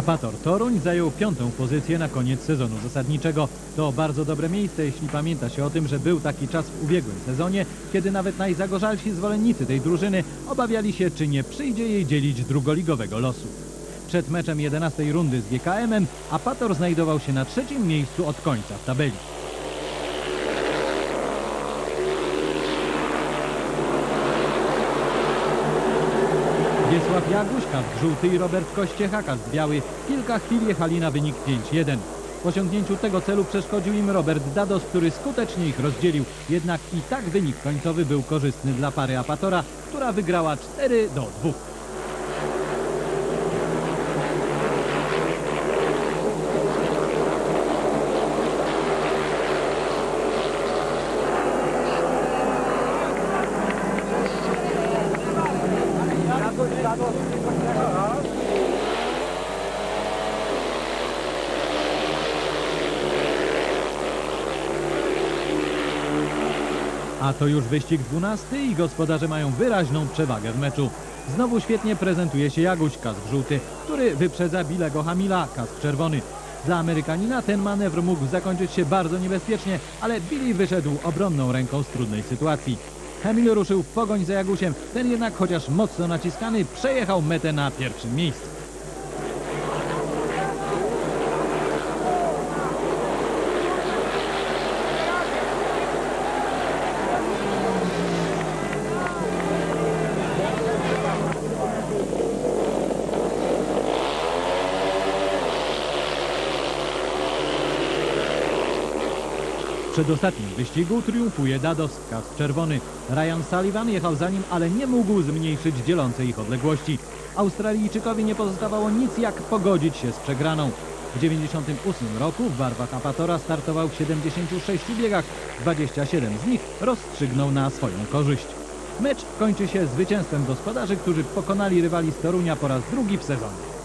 Apator Toruń zajął piątą pozycję na koniec sezonu zasadniczego. To bardzo dobre miejsce, jeśli pamięta się o tym, że był taki czas w ubiegłym sezonie, kiedy nawet najzagorzalsi zwolennicy tej drużyny obawiali się, czy nie przyjdzie jej dzielić drugoligowego losu. Przed meczem 11 rundy z GKM-em Apator znajdował się na trzecim miejscu od końca w tabeli. Wiesław Jaguśka z żółty i Robert Kościechaka z biały kilka chwil jechali na wynik 5-1. W osiągnięciu tego celu przeszkodził im Robert Dados, który skutecznie ich rozdzielił. Jednak i tak wynik końcowy był korzystny dla pary Apatora, która wygrała 4 do 2. A to już wyścig 12 i gospodarze mają wyraźną przewagę w meczu. Znowu świetnie prezentuje się Jaguś, kask żółty, który wyprzedza Bilego Hamila, kask czerwony. Dla Amerykanina ten manewr mógł zakończyć się bardzo niebezpiecznie, ale Billy wyszedł obronną ręką z trudnej sytuacji. Hamil ruszył w pogoń za Jagusiem, ten jednak chociaż mocno naciskany przejechał metę na pierwszym miejscu. Przedostatnim wyścigu triumfuje Dados, kask czerwony. Ryan Sullivan jechał za nim, ale nie mógł zmniejszyć dzielącej ich odległości. Australijczykowi nie pozostawało nic jak pogodzić się z przegraną. W 98 roku w barwach Apatora startował w 76 biegach, 27 z nich rozstrzygnął na swoją korzyść. Mecz kończy się zwycięstwem gospodarzy, którzy pokonali rywali z Torunia po raz drugi w sezonie.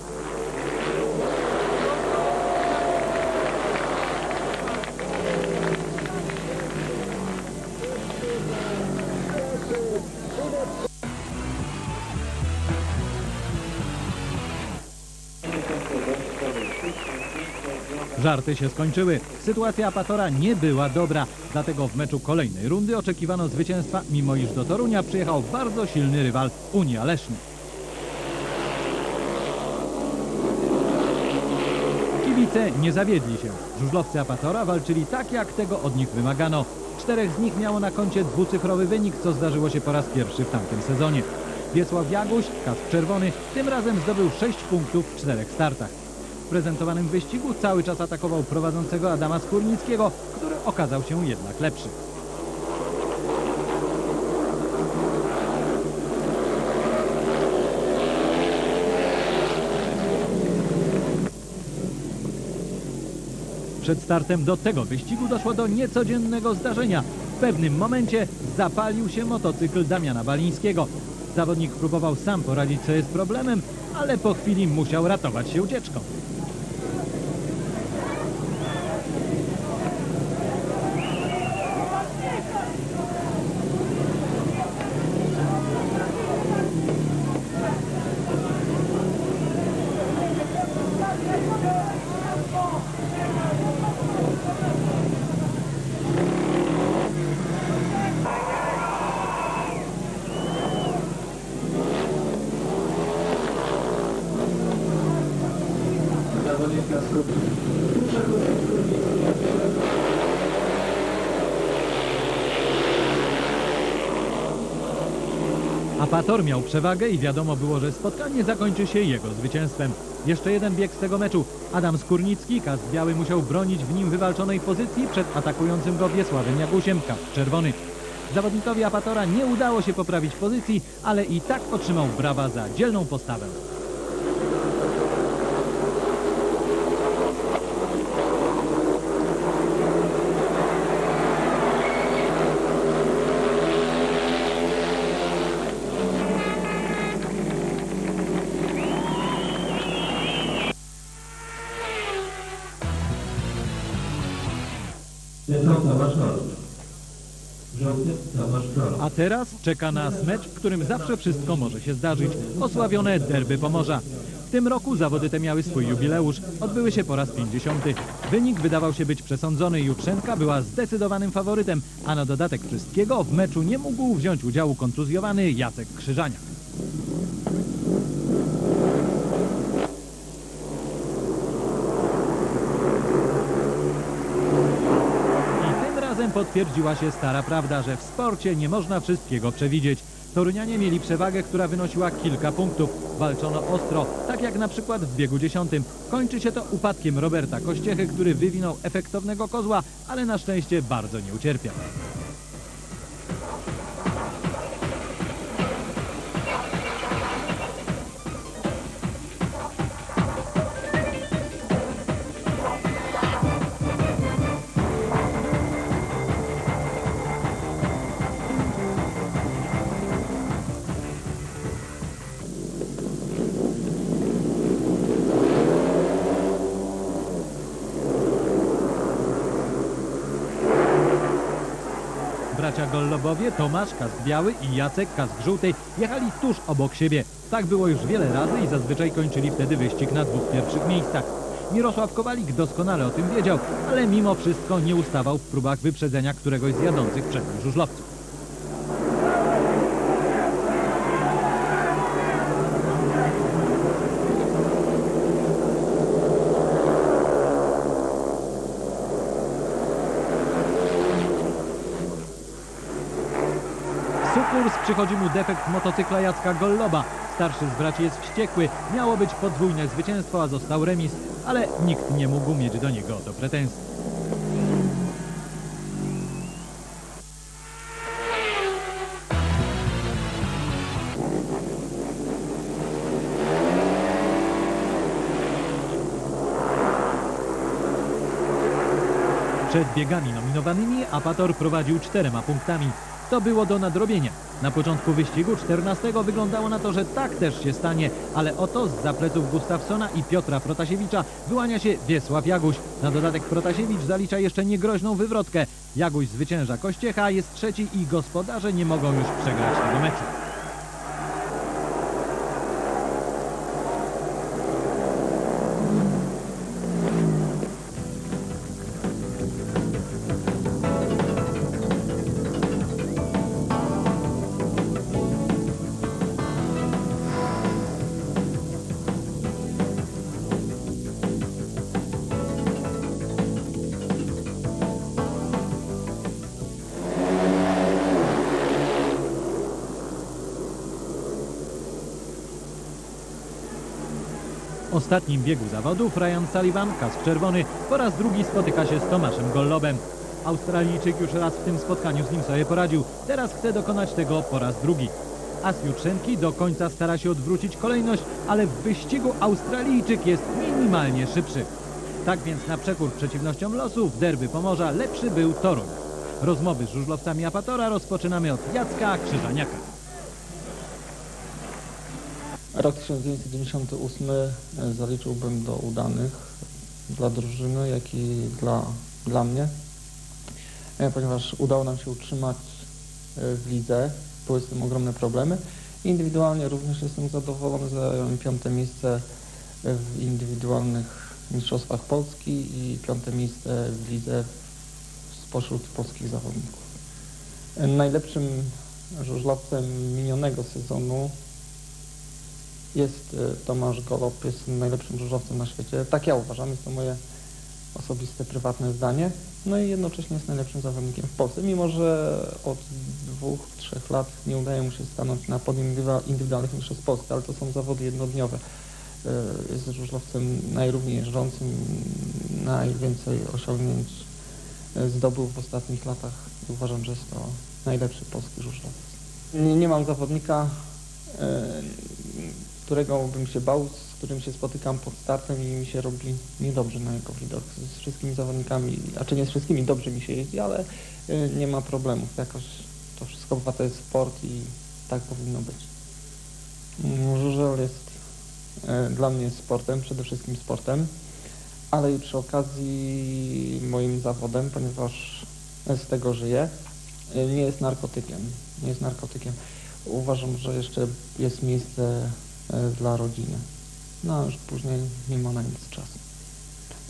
Żarty się skończyły. Sytuacja Apatora nie była dobra, dlatego w meczu kolejnej rundy oczekiwano zwycięstwa, mimo iż do Torunia przyjechał bardzo silny rywal Unia Leszny. Kibice nie zawiedli się. Żużlowcy Apatora walczyli tak, jak tego od nich wymagano. Czterech z nich miało na koncie dwucyfrowy wynik, co zdarzyło się po raz pierwszy w tamtym sezonie. Wiesław Jaguś, kask czerwony, tym razem zdobył 6 punktów w czterech startach. W prezentowanym wyścigu cały czas atakował prowadzącego Adama Skórnickiego, który okazał się jednak lepszy. Przed startem do tego wyścigu doszło do niecodziennego zdarzenia. W pewnym momencie zapalił się motocykl Damiana Balińskiego. Zawodnik próbował sam poradzić sobie z problemem, ale po chwili musiał ratować się ucieczką. Apator miał przewagę i wiadomo było, że spotkanie zakończy się jego zwycięstwem. Jeszcze jeden bieg z tego meczu. Adam Skórnicki, kask biały, musiał bronić w nim wywalczonej pozycji przed atakującym go Wiesławem Jagusiem, kask czerwony. Zawodnikowi Apatora nie udało się poprawić pozycji, ale i tak otrzymał brawa za dzielną postawę. Teraz czeka nas mecz, w którym zawsze wszystko może się zdarzyć. Osławione derby Pomorza. W tym roku zawody te miały swój jubileusz. Odbyły się po raz 50. Wynik wydawał się być przesądzony. Jutrzenka była zdecydowanym faworytem, a na dodatek wszystkiego w meczu nie mógł wziąć udziału kontuzjowany Jacek Krzyżaniak. I tym razem potwierdziła się stara prawda, że w sporcie nie można wszystkiego przewidzieć. Torunianie mieli przewagę, która wynosiła kilka punktów. Walczono ostro, tak jak na przykład w biegu dziesiątym. Kończy się to upadkiem Roberta Kościechy, który wywinął efektownego kozła, ale na szczęście bardzo nie ucierpiał. Bracia Gollobowie, Tomasz, Kask Biały i Jacek, Kask Żółtej jechali tuż obok siebie. Tak było już wiele razy i zazwyczaj kończyli wtedy wyścig na dwóch pierwszych miejscach. Mirosław Kowalik doskonale o tym wiedział, ale mimo wszystko nie ustawał w próbach wyprzedzenia któregoś z jadących przed żużlowców. W Sukurs przychodzi mu defekt motocykla Jacka Golloba. Starszy z braci jest wściekły. Miało być podwójne zwycięstwo, a został remis, ale nikt nie mógł mieć do niego o to pretensji. Przed biegami nominowanymi Apator prowadził czterema punktami. To było do nadrobienia. Na początku wyścigu 14 wyglądało na to, że tak też się stanie, ale oto z zapleców Gustafsona i Piotra Protasiewicza wyłania się Wiesław Jaguś. Na dodatek Protasiewicz zalicza jeszcze niegroźną wywrotkę. Jaguś zwycięża Kościecha, jest trzeci i gospodarze nie mogą już przegrać tego meczu. Ostatnim biegu zawodów Ryan Sullivan, kask czerwony, po raz drugi spotyka się z Tomaszem Gollobem. Australijczyk już raz w tym spotkaniu z nim sobie poradził, teraz chce dokonać tego po raz drugi. As Jutrzenki do końca stara się odwrócić kolejność, ale w wyścigu Australijczyk jest minimalnie szybszy. Tak więc na przekór przeciwnościom losu w derby Pomorza lepszy był Toruń. Rozmowy z żużlowcami Apatora rozpoczynamy od Jacka Krzyżaniaka. Rok 1998 e, zaliczyłbym do udanych dla drużyny, jak i dla, dla mnie, e, ponieważ udało nam się utrzymać e, w lidze, były z tym ogromne problemy. Indywidualnie również jestem zadowolony, zająłem piąte miejsce w indywidualnych mistrzostwach Polski i piąte miejsce w lidze spośród polskich zawodników. Najlepszym żużlowcem minionego sezonu jest e, Tomasz Golob, jest najlepszym żużlowcem na świecie. Tak ja uważam, jest to moje osobiste, prywatne zdanie. No i jednocześnie jest najlepszym zawodnikiem w Polsce, mimo że od dwóch, trzech lat nie udaje mu się stanąć na podium indywidual- indywidualnych mistrzostw Polski, ale to są zawody jednodniowe. E, Jest żużlowcem najrówniej jeżdżącym, najwięcej osiągnięć e, zdobył w ostatnich latach uważam, że jest to najlepszy polski żużlowiec. Nie, nie mam zawodnika, którego bym się bał, z którym się spotykam pod startem i mi się robi niedobrze na jego widok. Z wszystkimi zawodnikami, a czy nie z wszystkimi dobrze mi się jeździ, ale y, nie ma problemów. Jakoś to wszystko to jest sport i tak powinno być. Żużel jest y, dla mnie sportem, przede wszystkim sportem, ale i przy okazji moim zawodem, ponieważ z tego żyję, y, nie jest narkotykiem. Nie jest narkotykiem. Uważam, że jeszcze jest miejsce dla rodziny. No a już później nie ma na nic czasu.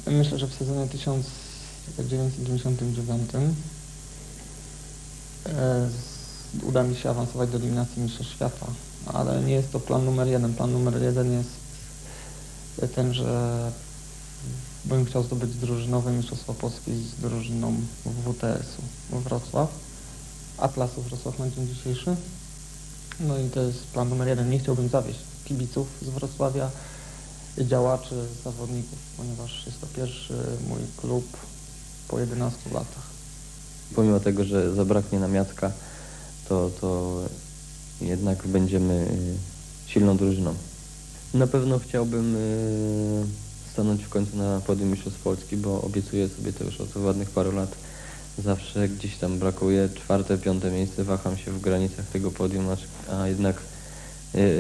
Myślę, że w sezonie 1999 e, uda mi się awansować do eliminacji Mistrzostw Świata, ale nie jest to plan numer jeden. Plan numer jeden jest ten, że bym chciał zdobyć drużynowe Mistrzostwa Polski z drużyną WTS-u Wrocław, Atlasu Wrocław na dzień dzisiejszy. No i to jest plan numer jeden. Nie chciałbym zawieść kibiców z Wrocławia, działaczy, zawodników, ponieważ jest to pierwszy mój klub po 11 latach. Pomimo tego, że zabraknie nam Jacka, to, to jednak będziemy y, silną drużyną. Na pewno chciałbym y, stanąć w końcu na podium Mistrzostw Polski, bo obiecuję sobie to już od ładnych paru lat. Zawsze gdzieś tam brakuje czwarte, piąte miejsce, waham się w granicach tego podium, a jednak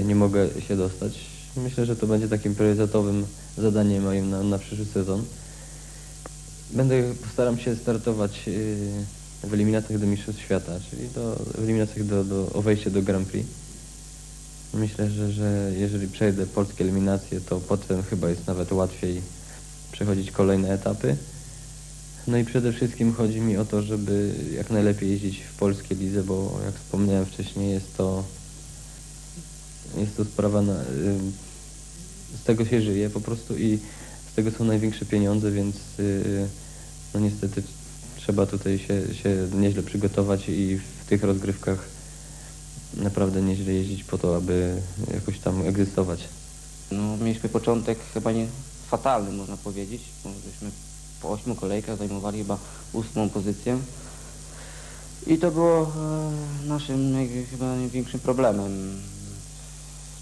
nie mogę się dostać. Myślę, że to będzie takim priorytetowym zadaniem moim na, na przyszły sezon. Będę postaram się startować yy, w eliminacjach do Mistrzostw Świata, czyli do, w eliminacjach do, do, o wejście do Grand Prix. Myślę, że, że jeżeli przejdę polskie eliminacje, to potem chyba jest nawet łatwiej przechodzić kolejne etapy. No i przede wszystkim chodzi mi o to, żeby jak najlepiej jeździć w polskiej lidze, bo jak wspomniałem wcześniej, jest to, jest to sprawa, na, z tego się żyje po prostu i z tego są największe pieniądze, więc y, no niestety trzeba tutaj się, się nieźle przygotować i w tych rozgrywkach naprawdę nieźle jeździć po to, aby jakoś tam egzystować. No, mieliśmy początek chyba nie fatalny, można powiedzieć, żeśmy po ośmiu kolejkach zajmowali chyba ósmą pozycję. I to było e, naszym chyba największym problemem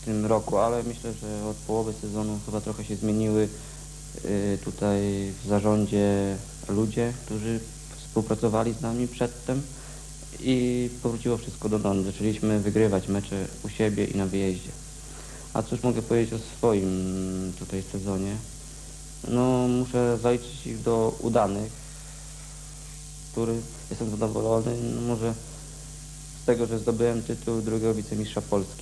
tym roku, ale myślę, że od połowy sezonu chyba trochę się zmieniły e, tutaj w zarządzie ludzie, którzy współpracowali z nami przedtem i powróciło wszystko do normy. Zaczęliśmy wygrywać mecze u siebie i na wyjeździe. A cóż mogę powiedzieć o swoim tutaj sezonie? No, muszę zaliczyć ich do udanych, który jestem zadowolony. No, może z tego, że zdobyłem tytuł drugiego wicemistrza Polski.